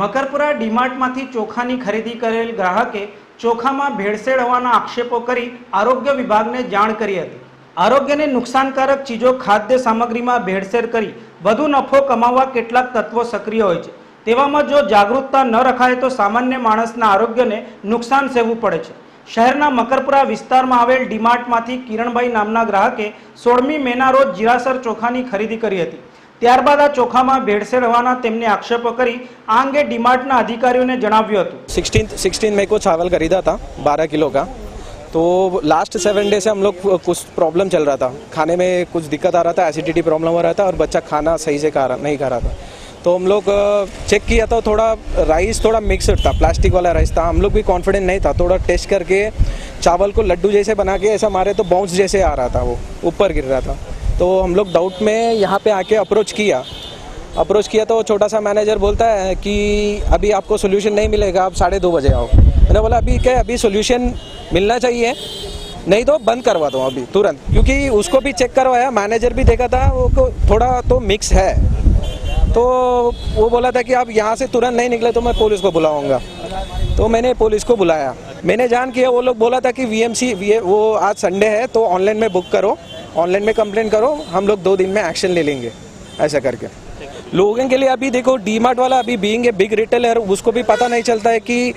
મકરપુરા ડીમાર્ટમાંથી ચોખાની ખરીદી કરેલ ગ્રાહકે ચોખામાં ભેળસેળ હોવાના આક્ષેપો કરી આરોગ્ય વિભાગને જાણ કરી હતી. આરોગ્યને નુકસાનકારક ચીજો ખાદ્ય સામગ્રીમાં ભેળસેળ કરી વધુ નફો કમાવવા કેટલાક તત્વો સક્રિય હોય છે. તેવામાં જો જાગૃતતા ન રખાય તો સામાન્ય માણસના આરોગ્યને નુકસાન સહેવું પડે છે. શહેરના મકરપુરા વિસ્તારમાં આવેલ ડીમાર્ટમાંથી કિરણભાઈ નામના ગ્રાહકે સોળમી મેના રોજ જીરાસર ચોખાની ખરીદી કરી હતી. ત્યારબાદ આ ચોખામાં ભેળસેળ હોવાના તેમને આક્ષેપો કરી આ અંગે ડીમાર્ટના અધિકારીઓને જણાવ્યું હતું सिक्सटीन सिक्सटीन मई को चावल खरीदा था बारह किलो का तो लास्ट सेवन डे से हम लोग कुछ प्रॉब्लम चल रहा था खाने में कुछ दिक्कत आ रहा था एसिडिटी प्रॉब्लम हो रहा था और बच्चा खाना सही से खा रहा नहीं खा रहा था तो हम लोग चेक किया तो थोड़ा राइस थोड़ा मिक्सड था प्लास्टिक वाला राइस था हम लोग भी कॉन्फिडेंट नहीं था थोड़ा टेस्ट करके चावल को लड्डू जैसे बना के ऐसा मारे तो बाउंस जैसे आ रहा था वो ऊपर गिर रहा था तो हम लोग डाउट में यहाँ पे आके अप्रोच किया। अप्रोच किया तो छोटा सा मैनेजर बोलता है कि अभी आपको सोल्यूशन नहीं मिलेगा, आप साढ़े दो बजे आओ। मैंने बोला, अभी क्या अभी सोल्यूशन मिलना चाहिए। नहीं तो बंद करवा दो अभी, तुरंत। क्योंकि उसको भी चेक करवाया मैनेजर भी देखा था, वो थोड़ा तो मिक्स है। तो वो बोला था कि आप यहाँ से तुरंत नहीं निकले तो मैं पुलिस को बुलाऊँगा। तो मैंने पुलिस को बुलाया। मैंने जान किया, वो लोग बोला था कि वीएमसी वो आज संडे है तो ऑनलाइन में बुक करो। ऑनलाइन में कंप्लेन करो, हम लोग दो दिन में एक्शन ले लेंगे, ऐसा करके। लोगों के लिए अभी देखो डी मार्ट वाला अभी बींग ए बिग रिटेलर उसको भी पता नहीं चलता है कि,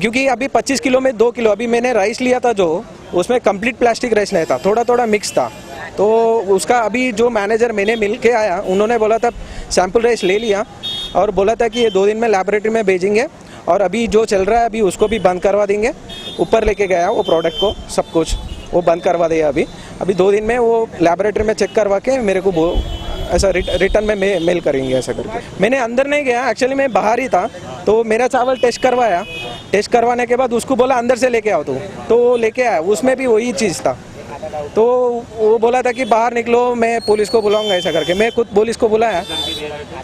क्योंकि अभी 25 किलो में दो किलो, अभी मैंने राइस लिया था जो, उसमें कंप्लीट प्लास्टिक राइस नहीं था थोड़ा थोड़ा मिक्स था। तो उसका अभी जो मैनेजर मैंने मिल के आया, उन्होंने बोला था सैंपल राइस ले लिया। और बोला था कि ये दो दिन में लेबोरेटरी में भेजेंगे, और अभी जो चल रहा है, अभी उसको भी बंद करवा देंगे। ऊपर लेके गया वो प्रोडक्ट को, सब कुछ। वो बंद करवा दिया अभी। अभी दो दिन में वो लेबोरेटरी में चेक करवा के मेरे को ऐसा रिटर्न में मेल करेंगे ऐसा करके। मैंने अंदर नहीं गया एक्चुअली मैं बाहर ही था तो मेरा चावल टेस्ट करवाया। टेस्ट करवाने के बाद उसको बोला, अंदर से लेके आओ तू। तो लेके आया, उसमें भी वही चीज़ था। तो वो बोला था कि बाहर निकलो, मैं पुलिस को बुलाऊँगा ऐसा करके। मैं खुद पुलिस को बुलाया।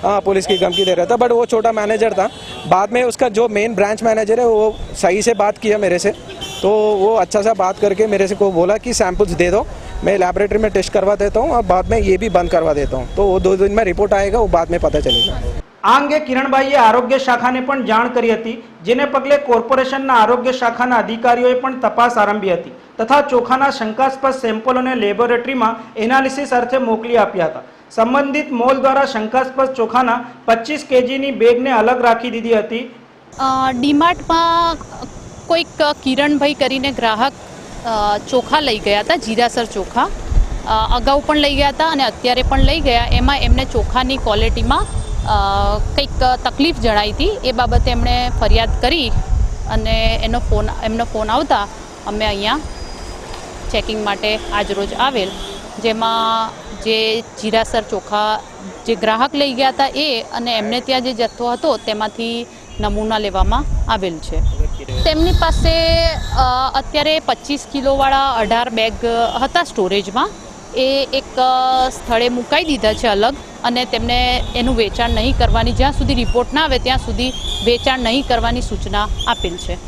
हाँ पुलिस की धमकी दे रहा था बट वो छोटा मैनेजर था। बाद में उसका जो मेन ब्रांच मैनेजर है, वो सही से बात किया मेरे से। तो वो अच्छा सा बात करके मेरे से को बोला कि सैम्पल्स दे दो मैं लेबोरेटरी में टेस्ट करवा देता हूँ और बाद में ये भी बंद करवा देता हूँ तो वो दो दिन में रिपोर्ट आएगा वो बाद में पता चलेगा આ અંગે કિરણભાઈએ આરોગ્ય શાખાને પણ જાણ કરી હતી જેને પગલે કોર્પોરેશનના આરોગ્ય શાખાના અધિકારીઓએ પણ તપાસ આરંભી હતી તથા ચોખાના શંકાસ્પદ સેમ્પલોને લેબોરેટરીમાં એનાલિસિસ અર્થે મોકલી આપ્યા હતા સંબંધિત મોલ દ્વારા શંકાસ્પદ ચોખાના પચીસ કેજીની બેગને અલગ રાખી દીધી હતી અ, ડીમાર્ટમાં કોઈક કિરણભાઈ કરીને ગ્રાહક ચોખા લઈ ગયા હતા, જીરાસર ચોખા. અગાઉ પણ લઈ ગયા હતા અને અત્યારે પણ લઈ ગયા. એમાં એમને ચોખાની ક્વોલિટીમાં કંઈક તકલીફ જણાઈ હતી. એ બાબતે એમણે ફરિયાદ કરી અને એનો ફોન, એમનો ફોન આવતા અમે અહીંયા ચેકિંગ માટે આજરોજ આવેલ. જેમાં જે જીરાસર ચોખા જે ગ્રાહક લઈ ગયા હતા એ અને એમને ત્યાં જે જથ્થો હતો તેમાંથી નમૂના લેવામાં આવેલ છે. તેમની પાસે અત્યારે પચીસ કિલોવાળા અઢાર બેગ હતા સ્ટોરેજમાં. એ એક સ્થળે મુકાઈ દીધા છે અલગ અને તેમને એનું વેચાણ નહીં કરવાની, જ્યાં સુધી રિપોર્ટ ના આવે ત્યાં સુધી વેચાણ નહીં કરવાની સૂચના આપેલ છે.